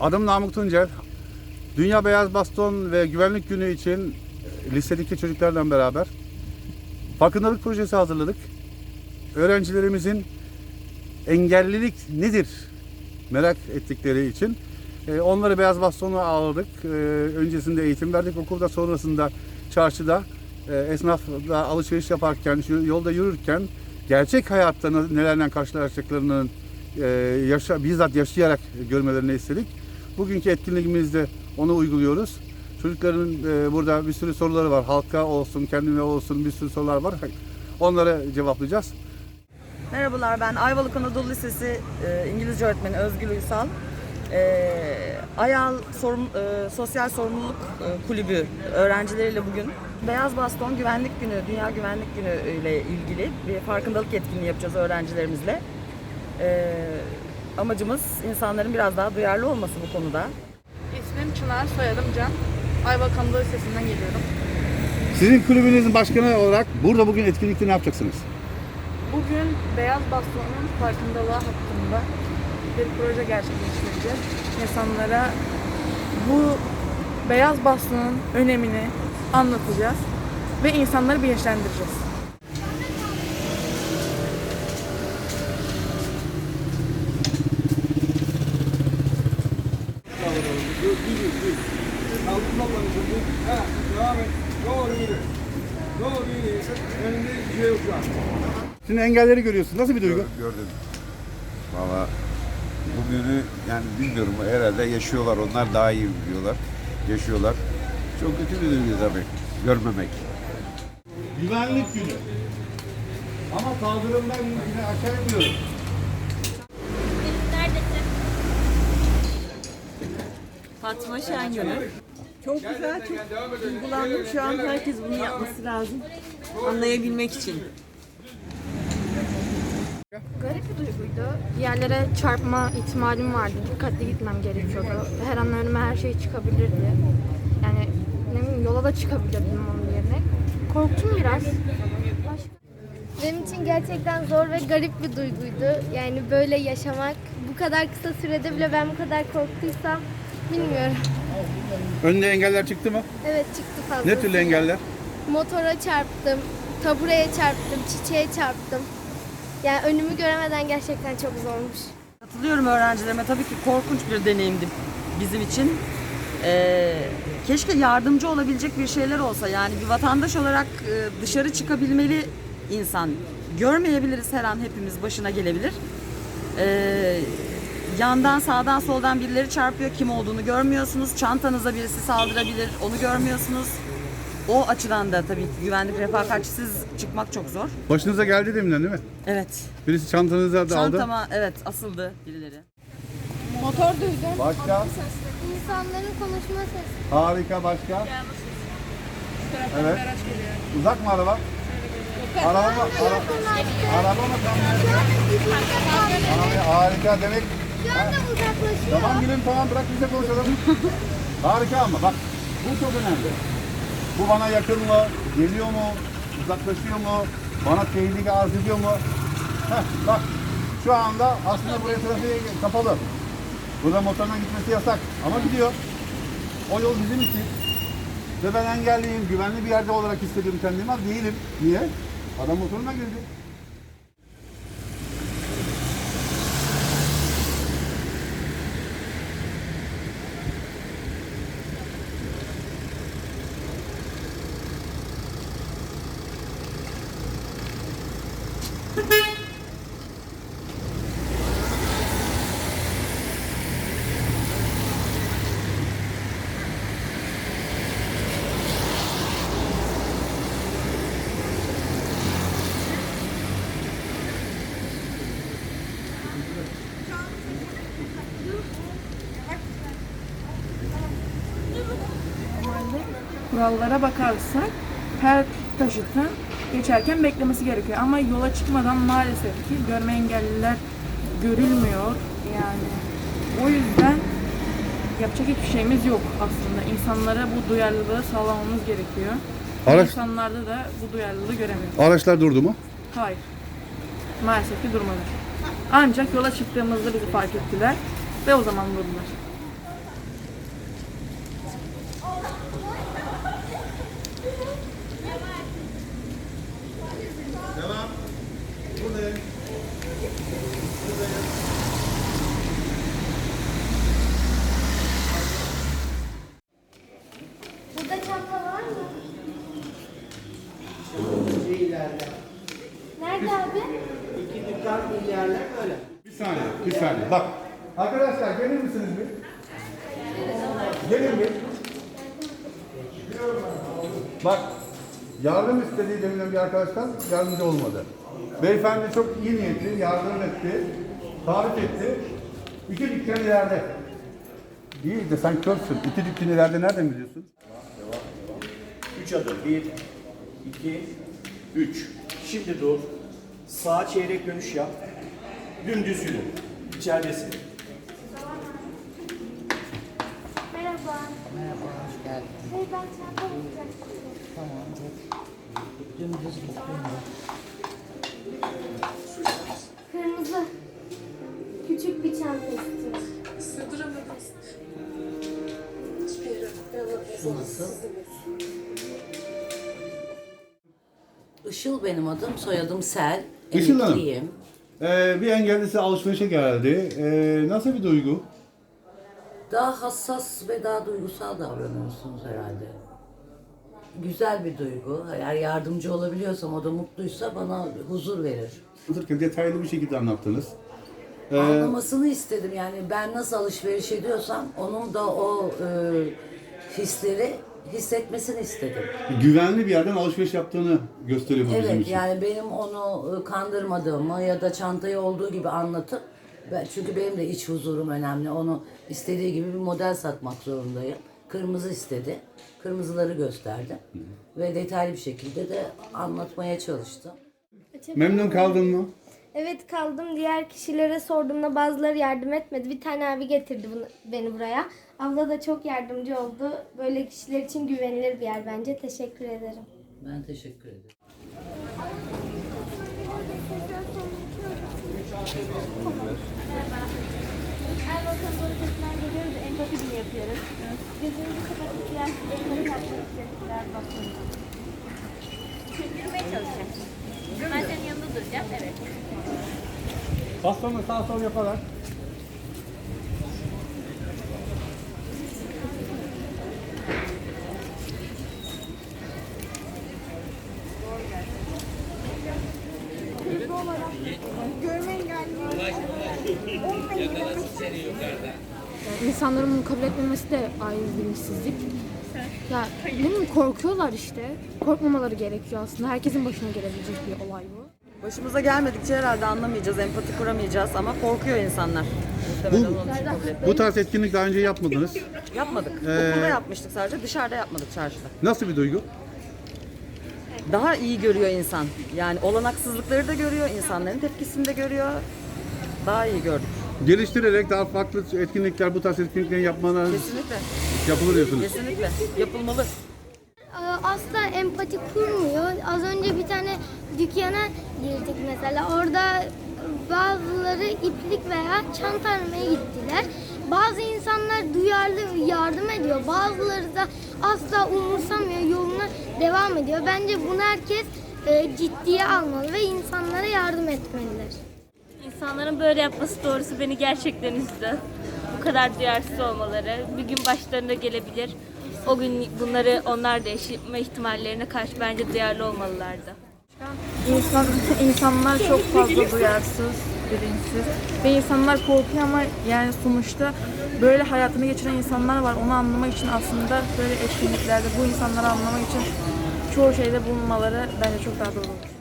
Adım Namık Tuncel. Dünya Beyaz Baston ve Güvenlik Günü için lisedeki çocuklarla beraber farkındalık projesi hazırladık. Öğrencilerimizin engellilik nedir merak ettikleri için e, onları beyaz bastonu aldık. E, öncesinde eğitim verdik okulda sonrasında çarşıda e, esnafla alışveriş yaparken yolda yürürken gerçek hayatta ne- nelerle karşılaşacaklarını e, yaşa, bizzat yaşayarak görmelerini istedik. Bugünkü etkinliğimizde onu uyguluyoruz. Çocukların e, burada bir sürü soruları var. Halka olsun, kendime olsun bir sürü sorular var. Onlara cevaplayacağız. Merhabalar ben Ayvalık Anadolu Lisesi e, İngilizce öğretmeni Özgül Uysal. E, Ayal Sorum, e, Sosyal Sorumluluk e, Kulübü öğrencileriyle bugün Beyaz Baston Güvenlik Günü, Dünya Güvenlik Günü ile ilgili bir farkındalık etkinliği yapacağız öğrencilerimizle. E, amacımız insanların biraz daha duyarlı olması bu konuda. İsmim Çınar, soyadım Can. Ayvalık Anadolu Lisesi'nden geliyorum. Sizin kulübünüzün başkanı olarak burada bugün etkinlikte ne yapacaksınız? Bugün beyaz bastonun farkındalığı hakkında bir proje gerçekleştireceğiz. İnsanlara bu beyaz bastonun önemini anlatacağız ve insanları bilinçlendireceğiz. Şimdi engelleri görüyorsunuz. Nasıl bir duygu? Gördüm. Valla bugünü yani bilmiyorum herhalde yaşıyorlar. Onlar daha iyi biliyorlar. Yaşıyorlar. Çok kötü bir duygu tabii. Görmemek. Güvenlik günü. Ama kaldırımdan yine aşağı iniyorum. Fatma Şengön'ü. Çok güzel, çok duygulandım. Şu an herkes bunu yapması lazım. Anlayabilmek için. Garip bir duyguydu. Bir yerlere çarpma ihtimalim vardı. Dikkatli gitmem gerekiyordu. Her an önüme her şey çıkabilirdi. Yani ne bileyim yola da çıkabilirdim onun yerine. Korktum biraz. Başka... Benim için gerçekten zor ve garip bir duyguydu. Yani böyle yaşamak, bu kadar kısa sürede bile ben bu kadar korktuysam bilmiyorum. Önüne engeller çıktı mı? Evet çıktı fazla. Ne türlü engeller? Motora çarptım, tabureye çarptım, çiçeğe çarptım. Yani önümü göremeden gerçekten çok zormuş. Katılıyorum öğrencilerime. Tabii ki korkunç bir deneyimdi bizim için. Ee, keşke yardımcı olabilecek bir şeyler olsa. Yani bir vatandaş olarak e, dışarı çıkabilmeli insan. Görmeyebiliriz her an hepimiz başına gelebilir. Ee, yandan sağdan soldan birileri çarpıyor. Kim olduğunu görmüyorsunuz. Çantanıza birisi saldırabilir. Onu görmüyorsunuz. O açıdan da tabii ki güvenlik refakatçisiz çıkmak çok zor. Başınıza geldi deminden değil mi? Evet. Birisi çantanıza da aldı. Çantama evet asıldı birileri. Başka? İnsanların konuşma sesi. Harika başka? Evet. Uzak mı araba? Araba mı? Ara, araba mı? Araba, harika demek. Şu anda uzaklaşıyor. Tamam gülüm tamam bırak biz de konuşalım. harika ama bak bu çok önemli. Bu bana yakın mı? Geliyor mu? Uzaklaşıyor mu? Bana tehlike arz ediyor mu? Heh, bak şu anda aslında buraya trafiğe kapalı. Burada motorla gitmesi yasak ama gidiyor. O yol bizim için. Ve ben engelliyim, güvenli bir yerde olarak hissediyorum kendimi ama değilim. Niye? Adam motoruna girdi. Kurallara bakarsak her taşıtın geçerken beklemesi gerekiyor. Ama yola çıkmadan maalesef ki görme engelliler görülmüyor. Yani o yüzden yapacak hiçbir şeyimiz yok aslında. İnsanlara bu duyarlılığı sağlamamız gerekiyor. Araç- İnsanlarda da bu duyarlılığı göremiyoruz. Araçlar durdu mu? Hayır. Maalesef ki durmadı. Ancak yola çıktığımızda bizi fark ettiler ve o zaman vurdular. Burada çanta var mı? Nerede abi? Bir saniye. Bak. Arkadaşlar gelir misiniz bir? Gelin bir. Bak. Yardım istediği deminden bir arkadaştan yardımcı olmadı. Beyefendi çok iyi niyetli, yardım etti, tarif etti. İki dükkan ileride. İyi de sen körsün. İki dükkan ileride nereden biliyorsun? Üç adım. Bir, iki, üç. Şimdi dur. Sağa çeyrek dönüş yap. Dümdüz yürü. İçeridesin. Merhaba. Merhaba, hoş geldin. Hey, ben çanta bulacaktım. Kırmızı. Küçük bir çanta istiyorum. Işıl benim adım, soyadım Sel. Işıl Hanım. Emekliyim. Ee, bir engellisi alışverişe geldi. Ee, nasıl bir duygu? Daha hassas ve daha duygusal davranıyorsunuz herhalde. Güzel bir duygu. Eğer yardımcı olabiliyorsam, o da mutluysa bana huzur verir. Anlatırken detaylı bir şekilde anlattınız. Ee, Anlamasını istedim yani ben nasıl alışveriş ediyorsam onun da o e, hisleri hissetmesini istedim. güvenli bir yerden alışveriş yaptığını gösteriyor bu bizim Evet için. yani benim onu e, kandırmadığımı ya da çantayı olduğu gibi anlatıp ben, çünkü benim de iç huzurum önemli. Onu istediği gibi bir model satmak zorundayım. Kırmızı istedi. Kırmızıları gösterdim. Ve detaylı bir şekilde de anlatmaya çalıştım. Memnun kaldın mı? Evet kaldım. Diğer kişilere sorduğumda bazıları yardım etmedi. Bir tane abi getirdi bunu, beni buraya. Abla da çok yardımcı oldu. Böyle kişiler için güvenilir bir yer bence. Teşekkür ederim. Ben teşekkür ederim. Erbakan Balıkesir'den geliyoruz. Empati bir yapıyoruz. Gözümüzü kapatıp biraz empati yapmak istiyoruz. Erbakan'da. Yürümeye çalışacaksın. Ben senin yanında duracağım. Evet. Bastonu sağ sol yaparak. İnsanların bunu kabul etmemesi de bir bilinçsizlik. Ya ne bileyim korkuyorlar işte. Korkmamaları gerekiyor aslında. Herkesin başına gelebilecek bir olay bu. Başımıza gelmedikçe herhalde anlamayacağız, empati kuramayacağız ama korkuyor insanlar. Etmiyor. Bu tarz etkinlik daha önce yapmadınız. Yapmadık. Ee, Okulda yapmıştık sadece, dışarıda yapmadık çarşıda. Nasıl bir duygu? Daha iyi görüyor insan. Yani olanaksızlıkları da görüyor, insanların tepkisini de görüyor. Daha iyi gördük. Geliştirerek daha farklı etkinlikler, bu tarz etkinlikleri yapmana Kesinlikle, yapılır diyorsunuz. kesinlikle. Yapılmalı. Ee, asla empati kurmuyor. Az önce bir tane dükkana girdik mesela. Orada bazıları iplik veya çanta aramaya gittiler. Bazı insanlar duyarlı yardım ediyor. Bazıları da asla umursamıyor, yoluna devam ediyor. Bence bunu herkes e, ciddiye almalı ve insanlara yardım etmeliler. İnsanların böyle yapması doğrusu beni gerçekten üzdü. Bu kadar duyarsız olmaları. Bir gün başlarına gelebilir. O gün bunları onlar da yaşama ihtimallerine karşı bence duyarlı olmalılardı. İnsan, insanlar çok fazla duyarsız, bilinçsiz ve insanlar korkuyor ama yani sonuçta böyle hayatını geçiren insanlar var. Onu anlamak için aslında böyle etkinliklerde bu insanları anlamak için çoğu şeyde bulunmaları bence çok daha doğru olur.